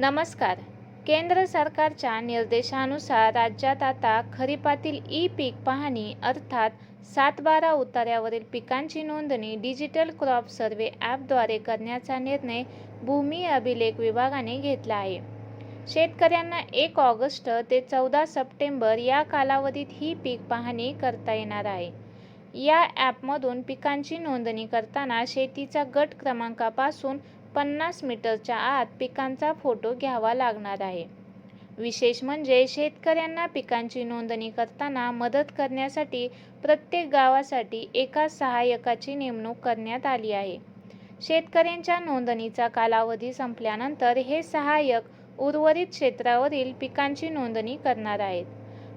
नमस्कार. केंद्र सरकारच्या निर्देशानुसार राज्यात आता खरीपातील ई पीक पाहणी अर्थात सातबारा उतार्यावरील पिकांची नोंदणी डिजिटल क्रॉप सर्वे ॲपद्वारे करण्याचा निर्णय भूमी अभिलेख विभागाने घेतला आहे. शेतकऱ्यांना एक ऑगस्ट ते चौदा सप्टेंबर या कालावधीत ही पीक पाहणी करता येणार आहे. या ॲपमधून पिकांची नोंदणी करताना शेतीचा गट क्रमांकापासून पन्नास मीटरच्या आत पिकांचा फोटो घ्यावा लागणार आहे. विशेष म्हणजे शेतकऱ्यांना पिकांची नोंदणी करताना मदत करण्यासाठी प्रत्येक गावासाठी एका सहाय्यकाची नेमणूक करण्यात आली आहे. शेतकऱ्यांच्या नोंदणीचा कालावधी संपल्यानंतर हे सहाय्यक उर्वरित क्षेत्रावरील पिकांची नोंदणी करणार आहेत.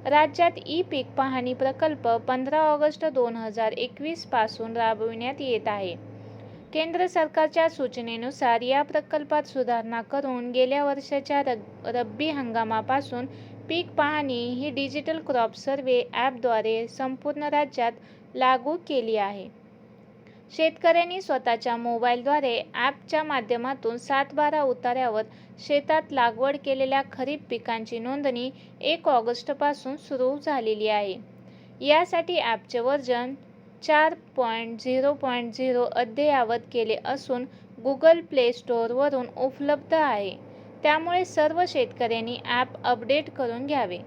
राज्यात ई पीक पाहणी प्रकल्प पंधरा ऑगस्ट दोन हजार एकवीसपासून राबविण्यात येत आहे. केंद्र सरकारच्या सूचनेनुसार या प्रकल्पात सुधारणा करून गेल्या वर्षाच्या रग रब्बी हंगामापासून पीक पाहणी ही डिजिटल क्रॉप सर्वे ॲपद्वारे संपूर्ण राज्यात लागू केली आहे. शेतकऱ्यांनी स्वतःच्या मोबाईलद्वारे ॲपच्या माध्यमातून सातबारा उतार्यावर शेतात लागवड केलेल्या खरीप पिकांची नोंदणी एक ऑगस्टपासून सुरू झालेली आहे. यासाठी ॲपचे वर्जन चार पॉईंट झिरो पॉईंट झिरो अद्ययावत केले असून गुगल प्ले स्टोअरवरून उपलब्ध आहे. त्यामुळे सर्व शेतकऱ्यांनी ॲप अपडेट करून घ्यावे.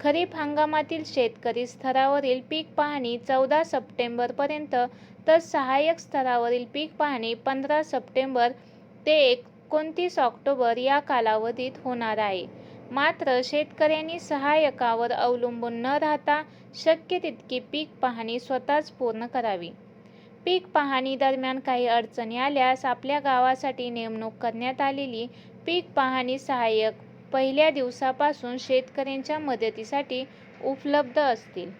खरीप हंगामातील शेतकरी स्तरावरील पीक पाहणी चौदा सप्टेंबरपर्यंत तर सहाय्यक स्तरावरील पीक पाहणी पंधरा सप्टेंबर ते एकोणतीस ऑक्टोबर या कालावधीत होणार आहे. मात्र शेतकऱ्यांनी सहाय्यकावर अवलंबून न राहता शक्य तितकी पीक पाहणी स्वतःच पूर्ण करावी. पीक पाहणी दरम्यान काही अडचणी आल्यास आपल्या गावासाठी नेमणूक करण्यात आलेली पीक पाहणी सहाय्यक पहिल्या दिवसापासून शेतकऱ्यांच्या मदतीसाठी उपलब्ध असतील.